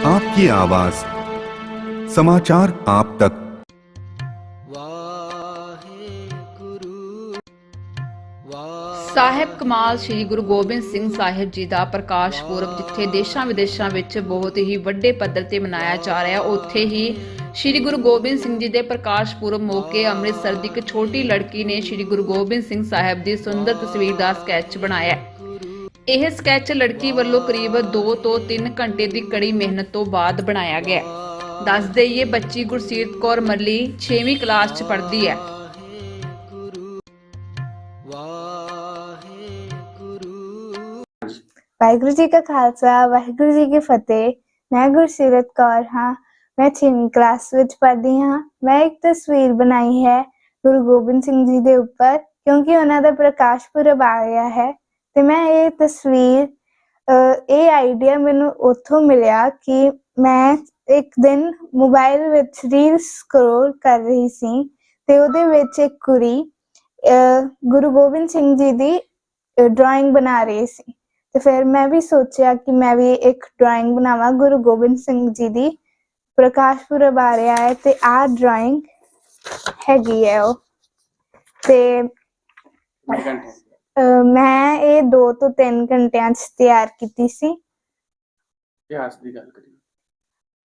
आपकी आवाज समाचार आप तक ਵਾਹਿਗੁਰੂ ਵਾਹਿ ਸਾਹਿਬ ਕਮਾਲ ਸ੍ਰੀ ਗੁਰੂ ਗੋਬਿੰਦ ਸਿੰਘ ਸਾਹਿਬ ਜੀ ਦਾ ਪ੍ਰਕਾਸ਼ ਪੁਰਬ ਜਿੱਥੇ ਦੇਸ਼ਾਂ ਵਿਦੇਸ਼ਾਂ ਵਿੱਚ ਬਹੁਤ ਹੀ ਵੱਡੇ ਪੱਧਰ ਤੇ ਮਨਾਇਆ ਜਾ ਰਿਹਾ ਹੈ ਉੱਥੇ ਹੀ ਸ੍ਰੀ ਗੁਰੂ ਗੋਬਿੰਦ ਸਿੰਘ ਜੀ ਦੇ ਪ੍ਰਕਾਸ਼ ਪੁਰਬ ਮੌਕੇ ਅੰਮ੍ਰਿਤਸਰ ਦੀ ਇੱਕ ਛੋਟੀ ਲੜਕੀ ਨੇ ਸ੍ਰੀ ਗੁਰੂ ਗੋਬਿੰਦ ਸਿੰਘ ਸਾਹਿਬ ਦੀ ਸੁੰਦਰ ਤਸਵੀਰ ਦਾ ਸਕੈਚ ਬਣਾਇਆ ਹੈ ਇਹ ਸਕੈਚ ਲੜਕੀ ਵੱਲੋਂ ਕਰੀਬ 2 ਤੋਂ 3 ਘੰਟੇ ਦੀ ਕੜੀ ਮਿਹਨਤ ਤੋਂ ਬਾਅਦ ਬਣਾਇਆ ਗਿਆ ਦੱਸ ਦਈਏ, ਬੱਚੀ ਗੁਰਸੀਰਤ ਕੌਰ ਮੱਲੀ 6ਵੀਂ ਕਲਾਸ 'ਚ ਪੜ੍ਹਦੀ ਹੈ। ਵਾਹਿਗੁਰੂ ਵਾਹਿਗੁਰੂ ਜੀ ਕਾ ਖਾਲਸਾ, ਵਾਹਿਗੁਰੂ ਜੀ ਕੀ ਫਤਿਹ। ਮੈਂ ਗੁਰਸੀਰਤ ਕੌਰ ਹਾਂ। ਮੈਂ 6ਵੀਂ ਕਲਾਸ ਵਿੱਚ ਪੜ੍ਹਦੀ ਹਾਂ। ਮੈਂ ਇੱਕ ਤਸਵੀਰ ਬਣਾਈ ਹੈ ਗੁਰੂ ਗੋਬਿੰਦ ਸਿੰਘ ਜੀ ਦੇ ਉੱਪਰ, ਕਿਉਂਕਿ ਉਹਨਾਂ ਦਾ ਪ੍ਰਕਾਸ਼ ਪੁਰਬ ਆ ਗਿਆ ਹੈ। ਤੇ ਮੈਂ ਇਹ ਤਸਵੀਰ ਅਹ, ਇਹ ਆਈਡੀਆ ਮੈਨੂੰ ਉੱਥੋਂ ਮਿਲਿਆ ਕਿ ਮੈਂ ਇੱਕ ਦਿਨ ਮੋਬਾਈਲ ਵਿੱਚ ਰੀਲ ਸਕਰੋਲ ਕਰ ਰਹੀ ਸੀ ਤੇ ਉਹਦੇ ਵਿੱਚ ਇੱਕ ਕੁੜੀ ਗੁਰੂ ਗੋਬਿੰਦ ਸਿੰਘ ਜੀ ਦੀ ਡਰਾਇੰਗ ਬਣਾ ਰਹੀ ਸੀ। ਤੇ ਫਿਰ ਮੈਂ ਵੀ ਸੋਚਿਆ ਕਿ ਮੈਂ ਵੀ ਇੱਕ ਡਰਾਇੰਗ ਬਣਾਵਾਂ ਗੁਰੂ ਗੋਬਿੰਦ ਸਿੰਘ ਜੀ ਦੀ ਪ੍ਰਕਾਸ਼ ਪੁਰਬ ਆ ਰਿਹਾ ਹੈ ਤੇ ਆਹ ਡਰਾਇੰਗ ਹੈਗੀ ਹੈ ਉਹ। ਤੇ ਮੈਂ ਇਹ 2 ਤੋਂ 3 ਘੰਟਿਆਂ 'ਚ ਤਿਆਰ ਕੀਤੀ ਸੀ। ਇਤਿਹਾਸ ਦੀ ਗੱਲ ਕਰੀਏ।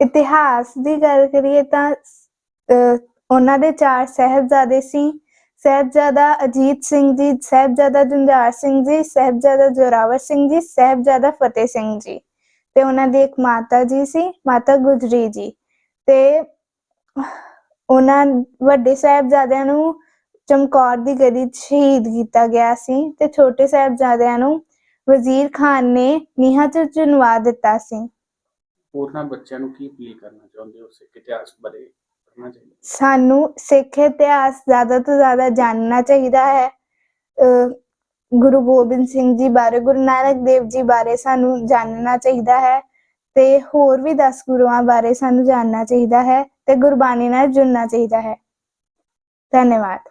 ਇਤਿਹਾਸ ਦੀ ਗੱਲ ਕਰੀਏ ਤਾਂ ਅਹ, ਉਹਨਾਂ ਦੇ ਚਾਰ ਸਹਿਬਜ਼ਾਦੇ ਸੀ। ਸਹਿਬਜ਼ਾਦਾ ਅਜੀਤ ਸਿੰਘ ਜੀ ਸਹਿਬਜ਼ਾਦਾ ਜੁਝਾਰ ਸਿੰਘ ਜੀ ਸਹਿਬਜ਼ਾਦਾ ਜ਼ੋਰਾਵਰ ਸਿੰਘ ਜੀ ਸਹਿਬਜ਼ਾਦਾ ਫਤਿਹ ਸਿੰਘ ਜੀ ਤੇ ਉਹਨਾਂ ਦੀ ਇੱਕ ਮਾਤਾ ਜੀ ਸੀ ਮਾਤਾ ਗੁਜਰੀ ਜੀ ਤੇ ਉਹਨਾਂ ਵੱਡੇ ਸਾਹਿਬਜ਼ਾਦਿਆਂ ਨੂੰ ਚਮਕੌਰ ਦੀ ਗਦੀ 'ਚ ਸ਼ਹੀਦ ਕੀਤਾ ਗਿਆ ਸੀ ਤੇ ਛੋਟੇ ਸਾਹਿਬਜ਼ਾਦਿਆਂ ਨੂੰ ਵਜ਼ੀਰ ਖਾਨ ਨੇ ਨੀਹਾਂ 'ਚ ਚੁਣਵਾ ਦਿੱਤਾ ਸੀ। ਹੋਰਨਾਂ ਬੱਚਿਆਂ ਨੂੰ ਕੀ ਅਪੀਲ ਕਰਨਾ ਚਾਹੁੰਦੇ ਹੋ ਸਿੱਖ ਇਤਿਹਾਸ ਬਾਰੇ ਪੜ੍ਹਨਾ ਚਾਹੀਦਾ? ਸਾਨੂੰ ਸਿੱਖ ਇਤਿਹਾਸ ਜ਼ਿਆਦਾ ਤੋਂ ਜ਼ਿਆਦਾ ਜਾਣਨਾ ਚਾਹੀਦਾ ਹੈ। ਗੁਰੂ ਗੋਬਿੰਦ ਸਿੰਘ ਜੀ ਬਾਰੇ ਗੁਰੂ ਨਾਨਕ ਦੇਵ ਜੀ ਬਾਰੇ ਸਾਨੂੰ ਜਾਣਨਾ ਚਾਹੀਦਾ ਹੈ ਤੇ ਹੋਰ ਵੀ 10 ਗੁਰੂਆਂ ਬਾਰੇ ਸਾਨੂੰ ਜਾਣਨਾ ਚਾਹੀਦਾ ਹੈ ਤੇ ਗੁਰਬਾਣੀ ਨਾਲ ਜੁੜਨਾ ਚਾਹੀਦਾ ਹੈ। ਧੰਨਵਾਦ।